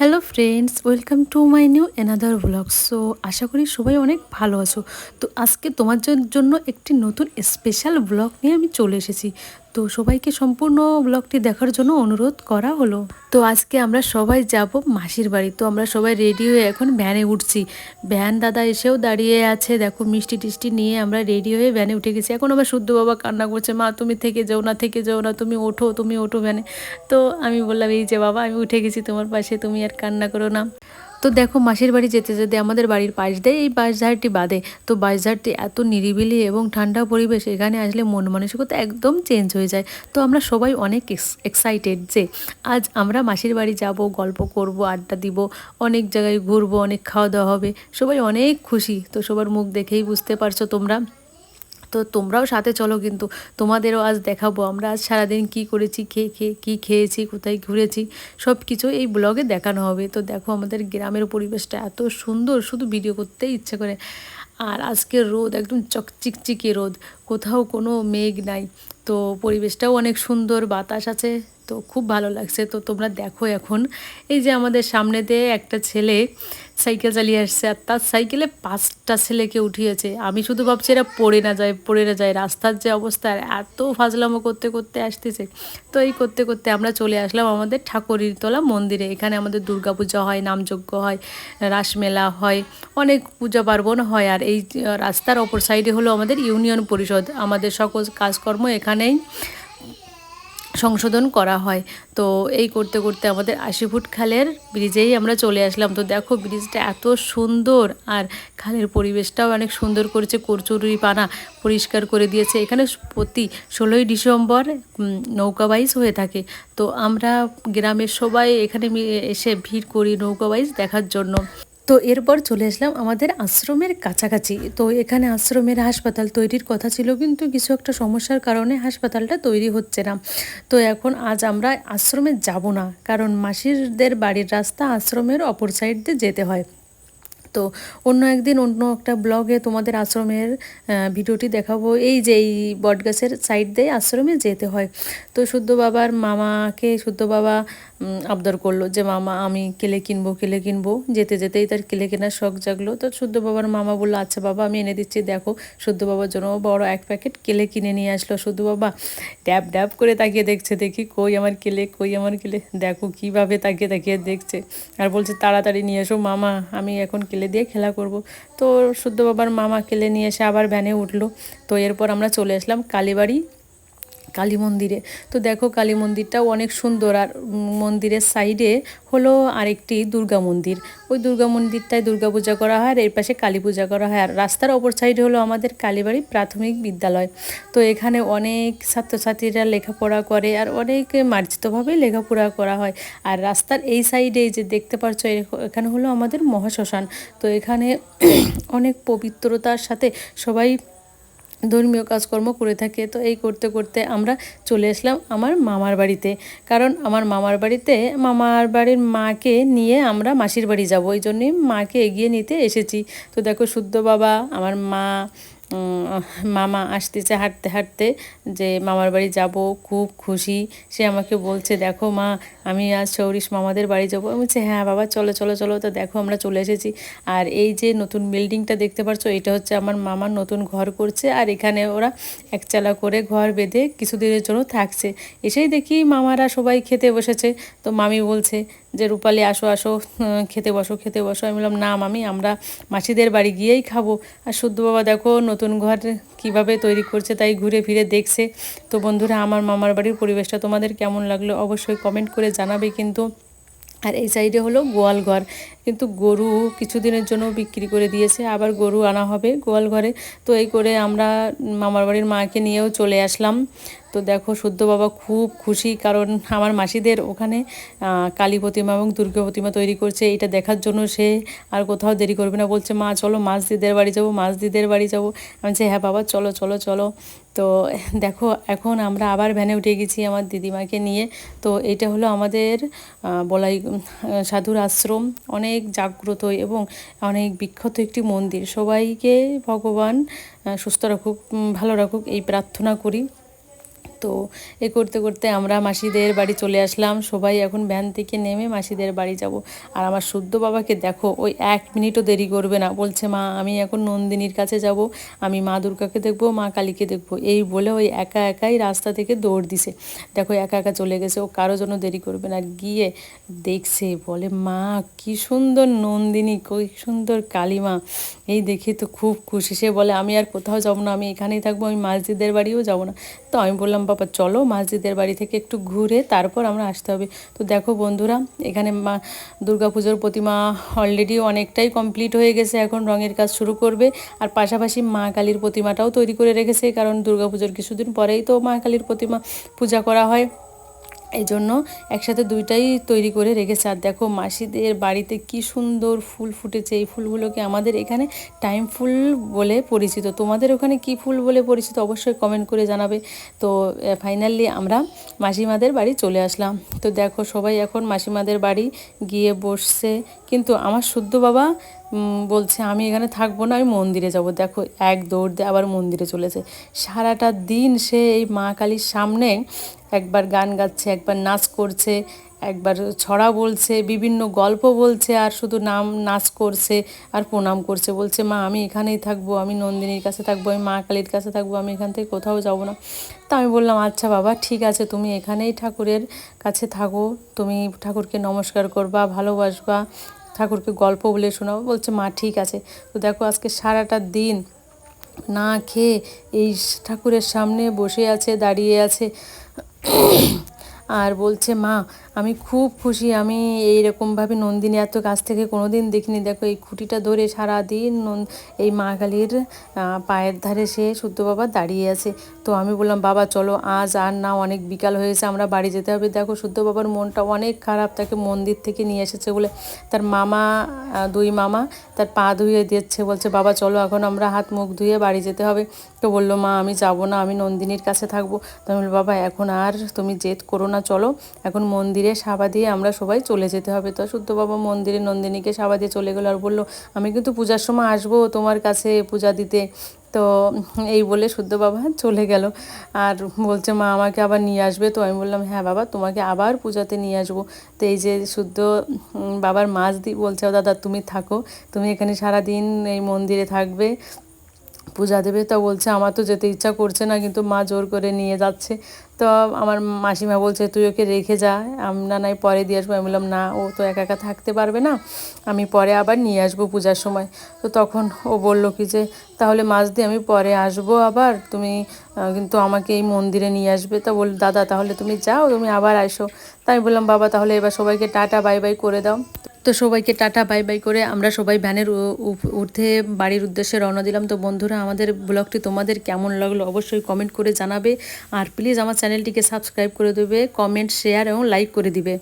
Hello friends welcome to my new another blog so আশা করি সবাই অনেক ভালো আছো। তো আজকে তোমার জন্য একটি নতুন স্পেশাল ব্লগ নিয়ে আমি চলে এসেছি। তো সবাইকে সম্পূর্ণ ব্লগটি দেখার জন্য অনুরোধ করা হলো। তো আজকে আমরা সবাই যাব মাসির বাড়ি। তো আমরা সবাই রেডি হয়ে এখন ভ্যানে উঠছি। ভ্যান দাদা এসেও দাঁড়িয়ে আছে। দেখো মিষ্টি টিষ্টি নিয়ে আমরা রেডি হয়ে ভ্যানে উঠে গেছি। এখন আমার শুদ্ধ বাবা কান্না করছে, মা, তুমি থেকে যাও না, থেকে যাও না, তুমি ওঠো তুমি ওঠো ভ্যানে তো আমি বললাম, এই যে বাবা, আমি উঠে গেছি তোমার পাশে, তুমি আর কান্না করো না। তো দেখো মাসির বাড়ি যেতে যেতে আমাদের বাড়ির পাশ দিয়ে এই বাঁশঝাড়টি বাদে তো বাঁশঝাড়টি এত নিরিবিলি এবং ঠান্ডা পরিবেশ, এখানে আসলে মন মানসিকতা একদম চেঞ্জ হয়ে যায়। তো আমরা সবাই অনেক এক্সাইটেড যে আজ আমরা মাসির বাড়ি যাব, গল্প করব, আড্ডা দিব, অনেক জায়গায় ঘুরবো, অনেক খাওয়া দাওয়া হবে, সবাই অনেক খুশি। তো সবার মুখ দেখেই বুঝতে পারছ তোমরা। তো তোমরাও সাথে চলো কিন্তু তোমাদেরও আজ দেখাবো। আমরা আজ সারাদিন কি করেছি খেয়ে খেয়ে কী খেয়েছি, কোথায় ঘুরেছি সব কিছু এই ব্লগে দেখানো হবে। তো দেখো আমাদের গ্রামের পরিবেশটা এত সুন্দর, শুধু ভিডিও করতেই ইচ্ছে করে। আর আজকের রোদ একদম চকচিকচিকে রোদ, কোথাও কোনো মেঘ নাই। তো পরিবেশটাও অনেক সুন্দর, বাতাস আছে। তো খুব ভালো লাগছে। তো তোমরা দেখো এখন, এই যে আমাদের সামনে দিয়ে একটা ছেলে সাইকেল চালিয়ে আসছে আর তার সাইকেলে পাঁচটা ছেলেকে উঠিয়েছে। আমি শুধু ভাবছি এরা পড়ে না যায়, পড়ে না যায়। রাস্তার যে অবস্থা এত ফাজলামো করতে করতে আসতেছে। তো এই করতে করতে আমরা চলে আসলাম আমাদের ঠাকুরিরতলা মন্দিরে। এখানে আমাদের দুর্গাপূজা হয়, নামযজ্ঞ হয় রাসমেলা হয়, অনেক পূজা পার্বণ হয়। আর এই রাস্তার অপর সাইডে হলো আমাদের ইউনিয়ন পরিষদ। আমাদের সকল কাজকর্ম এখানেই সংশোধন করা হয়। তো এই করতে করতে আমাদের আশি ফুট খালের ব্রিজেই আমরা চলে আসলাম। তো দেখো ব্রিজটা এত সুন্দর আর খালের পরিবেশটাও অনেক সুন্দর করেছে। করচুরি পানা পরিষ্কার করে দিয়েছে। এখানে প্রতি ষোলোই ডিসেম্বর নৌকা বাইজ হয়ে থাকে। তো আমরা গ্রামের সবাই এখানে এসে ভিড় করি নৌকা বাইজ দেখার জন্য। তো এরপর চলে আসলাম আমাদের আশ্রমের কাছাকাছি। তো এখানে আশ্রমের হাসপাতাল তৈরির কথা ছিল, কিন্তু কিছু একটা সমস্যার কারণে হাসপাতালটা তৈরি হচ্ছে না। তো এখন আজ আমরা আশ্রমে যাব না, কারণ মাসিরদের বাড়ির রাস্তা আশ্রমের অপর সাইড দিয়ে যেতে হয়। তো অন্য একদিন অন্য একটা ব্লগে তোমাদের আশ্রমের ভিডিওটি দেখাবো। এই যে এই বটগাছের সাইড দিয়ে আশ্রমে যেতে হয়। তো শুদ্ধ বাবার মামাকে শুদ্ধ বাবা আবদার করল যে, মামা, আমি কেলে কিনবো কেলে কিনবো? যেতে যেতেই তার কেলে কেনার শখ জাগলো। তো শুদ্ধ বাবার মামা বলল আচ্ছা বাবা, আমি এনে দিচ্ছি, দেখো। শুদ্ধ বাবার জন্য বড় এক প্যাকেট কেলে কিনে নিয়ে আসলো। শুদ্ধ বাবা ড্যাব ড্যাব করে তাকিয়ে দেখছে, দেখি কই আমার কেলে, কই আমার কেলে? দেখো কীভাবে তাকিয়ে তাকিয়ে দেখছে। আর বলছে, তাড়াতাড়ি নিয়ে এসো মামা, আমি এখন কেলে দিয়ে খেলা করব। তো শুদ্ধ বাবার মামা কেলে নিয়ে এসে আবার ভ্যানে উঠল। তো এরপর আমরা চলে আসলাম কালীবাড়ি। কালী মন্দিরে। তো দেখো কালী মন্দিরটাও অনেক সুন্দর। আর মন্দিরের সাইডে হলো আরেকটি দুর্গা মন্দির। ওই দুর্গা মন্দিরটায় দুর্গা পূজা করা হয় আর এর পাশে কালী পূজা করা হয়। আর রাস্তার অপর সাইডে হলো আমাদের কালীবাড়ি প্রাথমিক বিদ্যালয়। তো এখানে অনেক ছাত্রছাত্রীরা লেখাপড়া করে আর অনেক মার্জিতভাবে লেখাপড়া করা হয়। আর রাস্তার এই সাইডে যে দেখতে পাচ্ছ এখানে হলো আমাদের মহাশ্মশান। তো এখানে অনেক পবিত্রতার সাথে সবাই ধর্মীয় কাজকর্ম করে থাকে। তো এই করতে করতে আমরা চলে আসলাম আমার মামার বাড়িতে। কারণ আমার মামার বাড়িতে মামার বাড়ির মাকে নিয়ে আমরা মাসির বাড়ি যাব। ওই জন্যই মাকে এগিয়ে নিতে এসেছি। তো দেখো শুদ্ধ বাবা, আমার মা মামা আসতেছে হাঁটতে হাঁটতে যে মামার বাড়ি যাব, খুব খুশি। সে আমাকে বলছে, দেখো মা, আমি আজ সৌরিশ মামাদের বাড়ি যাব। আমি বলছি হ্যাঁ বাবা, চলো চলো চলো। তো দেখো আমরা চলে এসেছি। আর এই যে নতুন বিল্ডিংটা দেখতে পাচ্ছ এটা হচ্ছে আমার মামার নতুন ঘর করছে। আর এখানে ওরা একচালা করে ঘর বেঁধে কিছুদিনের জন্য থাকছে। এসেই দেখি মামারা সবাই খেতে বসেছে। তো মামি বলছে যে রূপালি, আসো আসো খেতে বসো খেতে বসো। আমি বললাম, না মামি, আমরা মাসিদের বাড়ি গিয়েই খাব। আর শুদ্ধ বাবা দেখো, নতুন ঘর কীভাবে তৈরি করছে তাই ঘুরে ফিরে দেখছে। তো বন্ধুরা, আমার মামার বাড়ির পরিবেশটা তোমাদের কেমন লাগল অবশ্যই কমেন্ট করে জানাবে কিন্তু। আর এই সাইডে হলো গোয়াল ঘর। কিন্তু গরু কিছুদিনের জন্য বিক্রি করে দিয়েছে, আবার গরু আনা হবে গোয়াল ঘরে। তো এই করে আমরা মামার বাড়ির মাকে নিয়েও চলে আসলাম। তো দেখো শুদ্ধ বাবা খুব খুশি, কারণ আমার মাসিদের ওখানে কালী প্রতিমা এবং দুর্গা প্রতিমা তৈরি করছে। এটা দেখার জন্য সে আর কোথাও দেরি করবে না, বলছে, মা, চলো মাছ দিদের বাড়ি যাব মাছ দিদের বাড়ি যাব। আমি বলছি হ্যাঁ বাবা, চলো চলো চলো। তো দেখো, এখন আমরা আবার ভ্যানে উঠে গেছি আমার দিদিমাকে নিয়ে। তো এটা হলো আমাদের বলাই সাধুর আশ্রম। অনেক জাগ্রত এবং অনেক বিখ্যাত একটি মন্দির। সবাইকে ভগবান সুস্থ রাখুক ভালো রাখুক, এই প্রার্থনা করি। তো এ করতে করতে আমরা মাসিদের বাড়ি চলে আসলাম। সবাই এখন ভ্যান থেকে নেমে মাসিদের বাড়ি যাব। আর আমার শুদ্ধ বাবাকে দেখো, ওই এক মিনিটও দেরি করবে না। বলছে, মা, আমি এখন নন্দিনীর কাছে যাব। আমি মা দুর্গাকে দেখব, মা কালীকে দেখব। এই বলে ওই একা একাই রাস্তা থেকে দৌড় দিছে। দেখো, একা একা চলে গেছে। ও কারও জন্য দেরি করবে না। গিয়ে দেখছে, বলে, মা, কি সুন্দর নন্দিনী কি সুন্দর কালীমা। এই দেখে তো খুব খুশি। সে বলে, আমি আর কোথাও যাব না। আমি এখানেই থাকব। আমি মাসজিদের বাড়িও যাব না। তো আমি বললাম বাবা, চলো মাসজিদের বাড়ি থেকে একটু ঘুরে তারপর আমরা আসতে হবে। তো দেখো বন্ধুরা, এখানে মা দুর্গাপুজোর প্রতিমা অলরেডি অনেকটাই কমপ্লিট হয়ে গেছে, এখন রঙের কাজ শুরু করবে। আর পাশাপাশি মা কালীর প্রতিমাটাও তৈরি করে রেখেছে, কারণ দুর্গাপুজোর কিছুদিন পরেই তো মা কালীর প্রতিমা পূজা করা হয়। এই জন্য একসাথে দুইটাই তৈরি করে রেখেছে। আর দেখো মাসিদের বাড়িতে কি সুন্দর ফুল ফুটেছে। এই ফুলগুলোকে আমাদের এখানে টাইম ফুল বলে পরিচিত? তোমাদের ওখানে কি ফুল বলে পরিচিত অবশ্যই কমেন্ট করে জানাবে। তো ফাইনালি আমরা মাসিমাদের বাড়ি চলে আসলাম। তো দেখো সবাই এখন মাসিমাদের বাড়ি গিয়ে বসছে। কিন্তু আমার শুদ্ধ বাবা বলছে, আমি এখানে থাকব না, আমি মন্দিরে যাব। দেখো, এক দৌড় দিয়ে আবার মন্দিরে চলেছে। সারাটা দিন সে এই মা কালীর সামনে একবার গান গাচ্ছে, একবার নাচ করছে, একবার ছড়া বলছে, বিভিন্ন গল্প বলছে, আর শুধু নাম, নাচ করছে, আর প্রণাম করছে। বলছে, মা, আমি এখানেই থাকব, আমি নন্দিনীর কাছে থাকব, আমি মা কালীর কাছে থাকব, আমি এখান থেকে কোথাও যাব না। তা আমি বললাম আচ্ছা বাবা, ঠিক আছে, তুমি এখানেই ঠাকুরের কাছে থাকো, তুমি ঠাকুরকে নমস্কার করবা, ভালোবাসবা ঠাকুরকে গল্প বলে শোনাবো। বলছে, মা, ঠিক আছে। তো দেখো, আজকে সারাটা দিন না খেয়ে এই ঠাকুরের সামনে বসে আছে, দাঁড়িয়ে আছে। আর বলছে, মা, আমি খুব খুশি। আমি এইরকমভাবে নন্দিনী এত কাছ থেকে কোনো দিন দেখিনি। দেখো, এই খুঁটিটা ধরে সারাদিন এই মা কালীর পায়ের ধারে সে শুদ্ধ বাবা দাঁড়িয়ে আছে। তো আমি বললাম, বাবা, চলো, আজ আর না, অনেক বিকাল হয়েছে আমরা বাড়ি যেতে হবে। দেখো, শুদ্ধ বাবার মনটা অনেক খারাপ, তাকে মন্দির থেকে নিয়ে এসেছে বলে তার মামা দুই মামা তার পা ধুয়ে দিচ্ছে বলছে, বাবা, চলো, এখন আমরা হাত মুখ ধুয়ে বাড়ি যেতে হবে। তো বলল, মা, আমি যাব না, আমি নন্দিনীর কাছে থাকব। তো আমি বাবা, এখন আর তুমি জেদ করো না, চলো, এখন মন্দিরে সাবা দিয়ে আমরা সবাই চলে যেতে হবে। তো শুদ্ধ বাবা মন্দিরে নন্দিনীকে সাবা দিয়ে চলে গেলো আর বলল, আমি কিন্তু পূজার সময় আসব তোমার কাছে পূজা দিতে। তো এই বলে শুদ্ধ বাবা চলে গেল। আর বলছে, মা, আমাকে আবার নিয়ে আসবে? তো আমি বললাম হ্যাঁ বাবা, তোমাকে আবার পূজাতে নিয়ে আসব। তো এই যে শুদ্ধ বাবার মাছ দি, বলছে, দাদা, তুমি থাকো। তুমি এখানে সারাদিন এই মন্দিরে থাকবে। পূজা দেবে। তো বলছে, আমার তো যেতে ইচ্ছা করছে না, কিন্তু মা জোর করে নিয়ে যাচ্ছে। তো আমার মাসিমা বলছে, তুই ওকে রেখে যা। আমরা নাই, পরে দিয়ে আসব। আমি বললাম, না, ও তো একা একা থাকতে পারবে না। আমি পরে আবার নিয়ে আসব পূজার সময়। তো তখন ও বলল কি যে, তাহলে মাছ দিয়ে আমি পরে আসব আবার। তুমি কিন্তু আমাকে এই মন্দিরে নিয়ে আসবে। তা বল দাদা, তাহলে তুমি যাও, তুমি আবার আসো। তাই বললাম, বাবা, তাহলে এবার সবাইকে টাটা, বাই বাই করে দাও। তো সবাইকে টাটা, বাই বাই করে আমরা সবাই ভ্যানের উর্ধে বাড়ির উদ্দেশ্যে রওনা দিলাম। তো বন্ধুরা, আমাদের ব্লগটি তোমাদের কেমন লাগল অবশ্যই কমেন্ট করে জানাবে। আর প্লিজ আমার চ্যানেলটিকে সাবস্ক্রাইব করে দেবে কমেন্ট শেয়ার এবং লাইক করে দিবে।